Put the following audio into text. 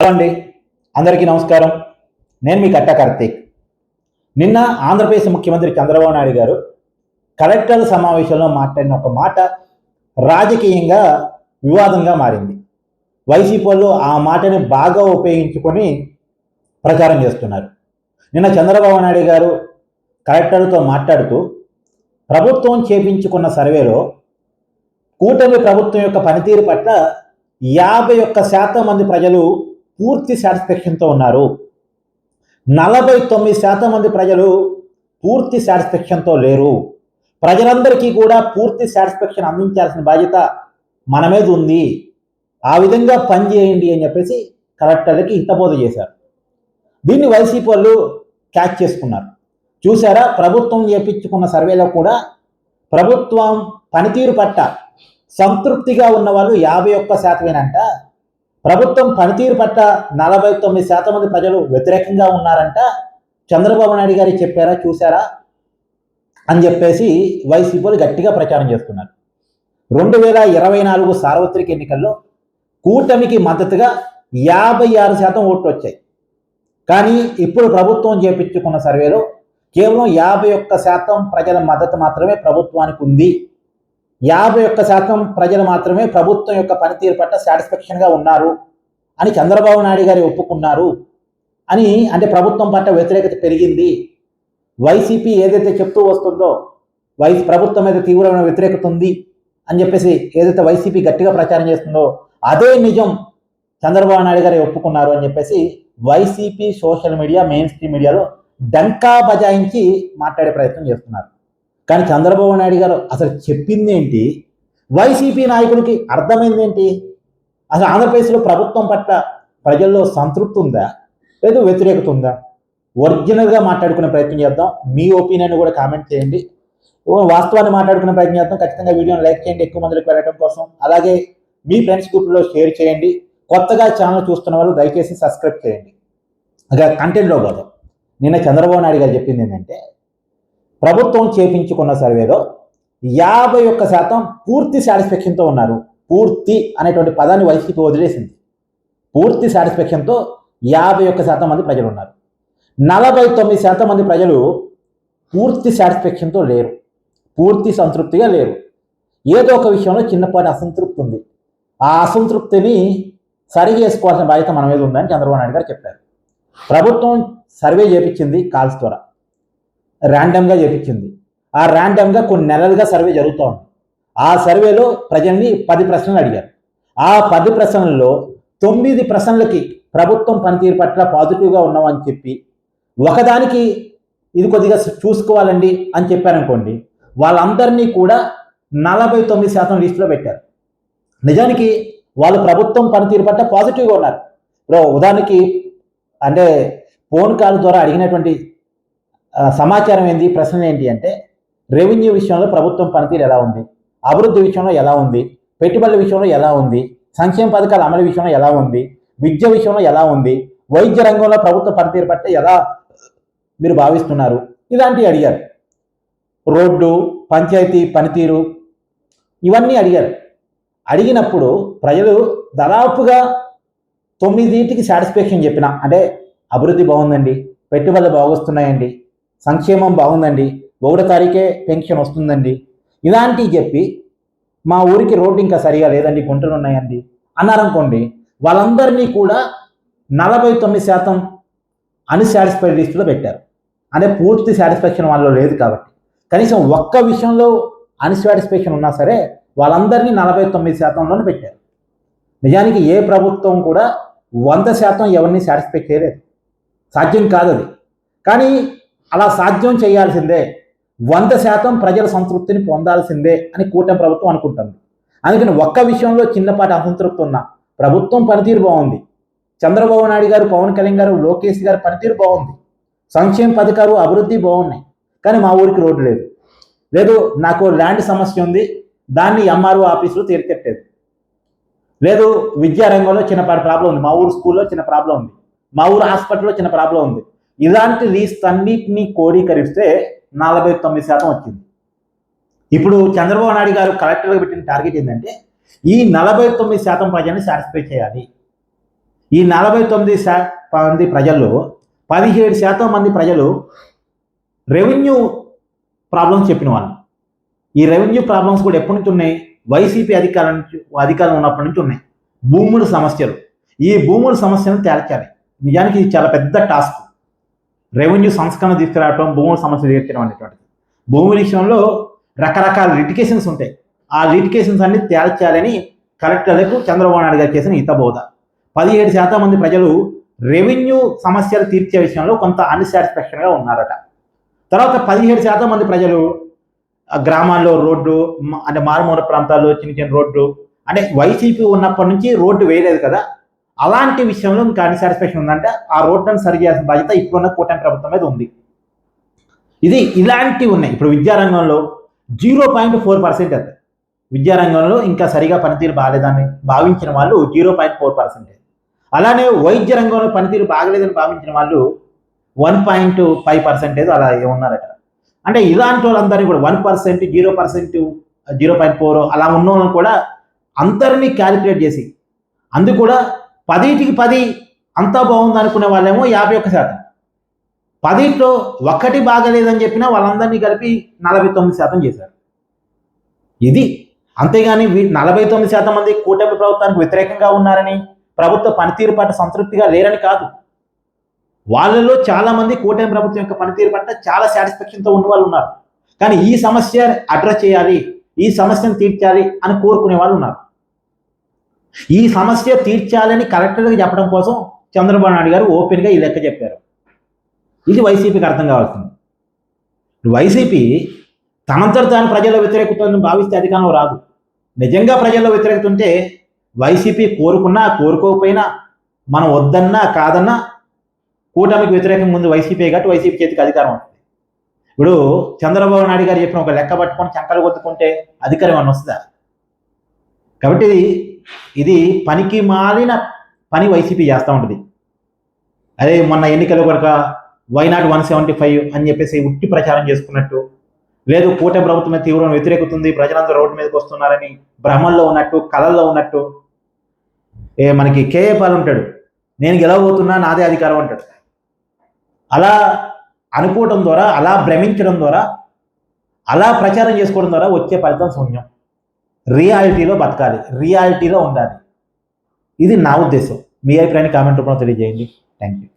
Hello అండి. అందరికీ నమస్కారం. నేను మీ కట్ట కార్తీక్. నిన్న ఆంధ్రప్రదేశ్ ముఖ్యమంత్రి చంద్రబాబు నాయుడు గారు కలెక్టర్ల సమావేశంలో మాట్లాడిన ఒక మాట రాజకీయంగా వివాదంగా మారింది. వైసీపీ వాళ్ళు ఆ మాటని బాగా ఉపయోగించుకొని ప్రచారం చేస్తున్నారు. నిన్న చంద్రబాబు నాయుడు గారు కలెక్టర్లతో మాట్లాడుతూ ప్రభుత్వం చేపించుకున్న సర్వేలో కూటమి ప్రభుత్వం యొక్క పనితీరు పట్ల యాభై ఒక్క శాతం మంది ప్రజలు పూర్తి సాటిస్ఫాక్షన్తో ఉన్నారు. నలభై తొమ్మిది శాతం మంది ప్రజలు పూర్తి సాటిస్ఫాక్షన్తో లేరు. ప్రజలందరికీ కూడా పూర్తి సాటిస్ఫాక్షన్ అందించాల్సిన బాధ్యత మన మీద ఉంది. ఆ విధంగా పనిచేయండి అని చెప్పేసి కలెక్టర్లకి హితబోధ చేశారు. దీన్ని వైసీపీ వాళ్ళు క్యాచ్ చేసుకున్నారు. చూసారా ప్రభుత్వం చేపించుకున్న సర్వేలో కూడా ప్రభుత్వం పనితీరు పట్ల సంతృప్తిగా ఉన్న వాళ్ళు యాభై ఒక్క శాతమేనంట. ప్రభుత్వం పనితీరు పట్ల నలభై తొమ్మిది శాతం మంది ప్రజలు వ్యతిరేకంగా ఉన్నారంట. చంద్రబాబు నాయుడు గారు చెప్పారా చూసారా అని చెప్పేసి వైసీపీలు గట్టిగా ప్రచారం చేస్తున్నారు. రెండు వేల ఇరవై నాలుగు సార్వత్రిక ఎన్నికల్లో కూటమికి మద్దతుగా యాభై ఆరు శాతం ఓట్లు వచ్చాయి. కానీ ఇప్పుడు ప్రభుత్వం చేపించుకున్న సర్వేలో కేవలం యాభై ఒక్క శాతం ప్రజల మద్దతు మాత్రమే ప్రభుత్వానికి ఉంది. యాభై ఒక్క శాతం ప్రజలు మాత్రమే ప్రభుత్వం యొక్క పనితీరు పట్ల సాటిస్ఫాక్షన్గా ఉన్నారు అని చంద్రబాబు నాయుడు గారు ఒప్పుకున్నారు అని అంటే ప్రభుత్వం పట్ల వ్యతిరేకత పెరిగింది. వైసీపీ ఏదైతే చెప్తూ వస్తుందో వై ప్రభుత్వం మీద తీవ్రమైన వ్యతిరేకత ఉంది అని చెప్పేసి ఏదైతే వైసీపీ గట్టిగా ప్రచారం చేస్తుందో అదే నిజం చంద్రబాబు నాయుడు గారు ఒప్పుకున్నారు అని చెప్పేసి YCP social media main stream మీడియాలో డంకా బజాయించి మాట్లాడే ప్రయత్నం చేస్తున్నారు. కానీ చంద్రబాబు నాయుడు గారు అసలు చెప్పింది ఏంటి? వైసీపీ నాయకులకి అర్థమైంది ఏంటి? అసలు ఆంధ్రప్రదేశ్లో ప్రభుత్వం పట్ల ప్రజల్లో సంతృప్తి ఉందా? లేదు వ్యతిరేకత ఉందా? ఒరిజినల్గా మాట్లాడుకునే ప్రయత్నం చేద్దాం. మీ ఒపీనియన్ కూడా కామెంట్ చేయండి. వాస్తవాన్ని మాట్లాడుకునే ప్రయత్నం చేద్దాం. ఖచ్చితంగా వీడియోని లైక్ చేయండి ఎక్కువ మందికి వెళ్ళడం కోసం. అలాగే మీ ఫ్రెండ్స్ గ్రూప్లో షేర్ చేయండి. కొత్తగా ఛానల్ చూస్తున్న వాళ్ళు దయచేసి సబ్స్క్రైబ్ చేయండి. ఇక కంటెంట్లో పోదాం. నిన్న చంద్రబాబు నాయుడు గారు చెప్పింది ఏంటంటే ప్రభుత్వం చేపించుకున్న సర్వేలో యాభై ఒక్క శాతం పూర్తి సాటిస్ఫాక్షన్తో ఉన్నారు. పూర్తి అనేటువంటి పదాన్ని వైసీపీ వదిలేసింది. పూర్తి సాటిస్ఫాక్షన్తో యాభై ఒక్క శాతం మంది ప్రజలు ఉన్నారు. నలభై తొమ్మిది శాతం మంది ప్రజలు పూర్తి సాటిస్ఫాక్షన్తో లేరు. పూర్తి సంతృప్తిగా లేరు. ఏదో ఒక విషయంలో చిన్నపాటి అసంతృప్తి ఉంది. ఆ అసంతృప్తిని సరి చేసుకోవాల్సిన బాధ్యత మన మీద ఉందని చంద్రబాబు నాయుడు గారు చెప్పారు. ప్రభుత్వం సర్వే చేపించింది కాల్స్ ద్వారా. ర్యాండమ్గా చేపించింది ఆ ర్యాండమ్గా కొన్ని నెలలుగా సర్వే జరుగుతూ ఉంది ఆ సర్వేలో ప్రజల్ని పది ప్రశ్నలు అడిగారు. ఆ పది ప్రశ్నలలో తొమ్మిది ప్రశ్నలకి ప్రభుత్వం పనితీరు పట్ల పాజిటివ్గా ఉన్నామని చెప్పి ఒకదానికి ఇది కొద్దిగా చూసుకోవాలండి అని చెప్పారనుకోండి వాళ్ళందరినీ కూడా నలభై తొమ్మిది శాతం లిస్టులో పెట్టారు. నిజానికి వాళ్ళు ప్రభుత్వం పనితీరు పట్ల పాజిటివ్గా ఉన్నారు. ఇప్పుడు ఉదాహరణకి అంటే ఫోన్ కాల్ ద్వారా అడిగినటువంటి సమాచారం ఏంటి ప్రశ్నలు ఏంటి అంటే రెవెన్యూ విషయంలో ప్రభుత్వం పనితీరు ఎలా ఉంది? అభివృద్ధి విషయంలో ఎలా ఉంది? పెట్టుబడుల విషయంలో ఎలా ఉంది? సంక్షేమ పథకాల అమలు విషయంలో ఎలా ఉంది? విద్య విషయంలో ఎలా ఉంది? వైద్య రంగంలో ప్రభుత్వ పనితీరు పట్ల ఎలా మీరు భావిస్తున్నారు? ఇలాంటివి అడిగారు. రోడ్డు పంచాయతీ పనితీరు ఇవన్నీ అడిగారు. అడిగినప్పుడు ప్రజలు దాదాపుగా తొమ్మిదింటికి సాటిస్ఫాక్షన్ చెప్పిన అంటే అభివృద్ధి బాగుందండి పెట్టుబడులు బాగొస్తున్నాయండి సంక్షేమం బాగుందండి. ఒకటో తారీఖే పెన్షన్ వస్తుందండి. ఇలాంటివి చెప్పి మా ఊరికి రోడ్డు ఇంకా సరిగా లేదండి గుంటలు ఉన్నాయండి. అన్నారనుకోండి వాళ్ళందరినీ కూడా నలభై తొమ్మిది శాతం అన్సాటిస్ఫైడ్ లిస్టులో పెట్టారు. అంటే పూర్తి సాటిస్ఫాక్షన్ వాళ్ళలో లేదు కాబట్టి. కనీసం ఒక్క విషయంలో అన్సాటిస్ఫాక్షన్ ఉన్నా సరే వాళ్ళందరినీ నలభై తొమ్మిది శాతంలోనే పెట్టారు. నిజానికి ఏ ప్రభుత్వం కూడా వంద శాతం ఎవరిని సాటిస్ఫై చేయలేదు. సాధ్యం కాదు అది కానీ అలా సాధ్యం చేయాల్సిందే. వంద శాతం ప్రజల సంతృప్తిని పొందాల్సిందే అని కూటమి ప్రభుత్వం అనుకుంటుంది. అందుకని ఒక్క విషయంలో చిన్నపాటి అసంతృప్తి ఉన్న ప్రభుత్వం పనితీరు బాగుంది. చంద్రబాబు నాయుడు గారు పవన్ కళ్యాణ్ గారు లోకేష్ గారు పనితీరు బాగుంది. సంక్షేమ పథకాలు అభివృద్ధి బాగున్నాయి. కానీ మా ఊరికి రోడ్డు లేదు. లేదు నాకు ల్యాండ్ సమస్య ఉంది. దాన్ని ఎంఆర్ఓ ఆఫీసులో తీర్చెట్టేది లేదు విద్యారంగంలో చిన్నపాటి ప్రాబ్లం ఉంది. మా ఊరు స్కూల్లో చిన్న ప్రాబ్లం ఉంది. మా ఊరు హాస్పిటల్లో చిన్న ప్రాబ్లం ఉంది. ఇలాంటి లీస్ట్ అన్నిటినీ కోడీకరిస్తే నలభై తొమ్మిది శాతం వచ్చింది. ఇప్పుడు చంద్రబాబు నాయుడు గారు కలెక్టర్గా పెట్టిన టార్గెట్ ఏంటంటే ఈ నలభై తొమ్మిది శాతం ప్రజల్ని సాటిస్ఫై చేయాలి. ఈ నలభై తొమ్మిది శా మంది ప్రజల్లో పదిహేడు శాతం మంది ప్రజలు రెవెన్యూ ప్రాబ్లమ్స్ చెప్పిన వాళ్ళు. ఈ రెవెన్యూ ప్రాబ్లమ్స్ కూడా ఎప్పటి నుంచి ఉన్నాయి? వైసీపీ అధికారం నుంచి అధికారం ఉన్నప్పటి నుంచి ఉన్నాయి. భూముల సమస్యలు. ఈ భూముల సమస్యను తేల్చాలి. నిజానికి ఇది చాలా పెద్ద టాస్క్. రెవెన్యూ సంస్కరణ తీసుకురావటం భూముల సమస్యలు తీర్చడం అనేటువంటిది. భూమి విషయంలో రకరకాల లిటికేషన్స్ ఉంటాయి. ఆ లిటికేషన్స్ అన్ని తేల్చాలని కలెక్టర్లకు చంద్రబాబు నాయుడు గారు చేసిన హితబోధ. పదిహేడు శాతం మంది ప్రజలు రెవెన్యూ సమస్యలు తీర్చే విషయంలో కొంత అన్సాటిస్ఫాక్షన్గా ఉన్నారట. తర్వాత పదిహేడు శాతం మంది ప్రజలు గ్రామాల్లో రోడ్డు అంటే మారుమూల ప్రాంతాల్లో చిన్న చిన్న రోడ్డు అంటే వైసీపీ ఉన్నప్పటి నుంచి రోడ్డు వేయలేదు కదా. అలాంటి విషయంలో ఇంకా అన్సాటిస్ఫాక్షన్ ఉందంటే ఆ రోడ్లను సరి చేయాల్సిన బాధ్యత ఇప్పుడున్న కూటమి ప్రభుత్వం మీద ఉంది. ఇది ఇలాంటివి ఉన్నాయి. ఇప్పుడు విద్యారంగంలో జీరో పాయింట్ ఫోర్ పర్సెంట్ అది విద్యారంగంలో ఇంకా సరిగా పనితీరు బాగాలేదని భావించిన వాళ్ళు జీరో పాయింట్ ఫోర్ పర్సెంట్. అలానే వైద్య రంగంలో పనితీరు బాగలేదని భావించిన వాళ్ళు వన్ పాయింట్ ఫైవ్ పర్సెంటేజ్ అలా ఉన్నారట అంటే ఇలాంటి వాళ్ళందరినీ కూడా one percent zero percent zero point four అలా ఉన్న వాళ్ళని కూడా అందరినీ క్యాలిక్యులేట్ చేసి అందు కూడా పదిటికి పది అంతా బాగుంది అనుకునే వాళ్ళేమో యాభై ఒక్క శాతం. పదిట్లో ఒక్కటి బాగలేదని చెప్పినా వాళ్ళందరినీ కలిపి నలభై తొమ్మిది శాతం చేశారు. ఇది అంతేగాని వీ నలభై తొమ్మిది శాతం మంది కూటమి ప్రభుత్వానికి వ్యతిరేకంగా ఉన్నారని ప్రభుత్వ పనితీరు పట్ల సంతృప్తిగా లేరని కాదు. వాళ్ళలో చాలా మంది కూటమి ప్రభుత్వం యొక్క పనితీరు పట్ల చాలా సాటిస్ఫాక్షన్తో ఉన్న వాళ్ళు ఉన్నారు. కానీ ఈ సమస్య అడ్రస్ చేయాలి ఈ సమస్యను తీర్చాలి అని కోరుకునే వాళ్ళు ఉన్నారు. ఈ సమస్య తీర్చాలని కలెక్టర్గా చెప్పడం కోసం చంద్రబాబు నాయుడు గారు ఓపెన్గా ఈ లెక్క చెప్పారు. ఇది వైసీపీకి అర్థం కావాల్సింది. వైసీపీ తనంతట తాను ప్రజల వ్యతిరేకతను భావిస్తే అధికారంలో రాదు. నిజంగా ప్రజల్లో వ్యతిరేకత ఉంటే వైసీపీ కోరుకున్నా కోరుకోకపోయినా మనం వద్దన్నా కాదన్నా కూటమికి వ్యతిరేకంగా ముందు వైసీపీ కాబట్టి వైసీపీ చేతికి అధికారం ఉంటుంది. ఇప్పుడు చంద్రబాబు నాయుడు గారు చెప్పిన ఒక లెక్క పట్టుకొని చంకలు కొట్టుకుంటే అధికారం ఏమన్నా వస్తుందా? కాబట్టి ఇది ఇది పనికి మాలిన పని వైసీపీ చేస్తూ ఉంటుంది. అదే మొన్న ఎన్నికలు కనుక వైనాట్ వన్ సెవెంటీ ఫైవ్ అని చెప్పేసి ఉట్టి ప్రచారం చేసుకున్నట్టు లేదు కూటమి ప్రభుత్వం తీవ్రంగా వ్యతిరేకుతుంది ప్రజలందరూ రోడ్డు మీదకి వస్తున్నారని భ్రమంలో ఉన్నట్టు కళల్లో ఉన్నట్టు. ఏ మనకి కేఏ పాల్ ఉంటాడు నేను గెలవబోతున్నా నాదే అధికారం అంటాడు. అలా అనుకోవడం ద్వారా అలా భ్రమించడం ద్వారా అలా ప్రచారం చేసుకోవడం ద్వారా వచ్చే ఫలితం శూన్యం. రియాలిటీలో బతకాలి. రియాలిటీలో ఉండాలి. ఇది నా ఉద్దేశం. మీ అభిప్రాయాన్ని కామెంట్ రూపంలో తెలియజేయండి. Thank you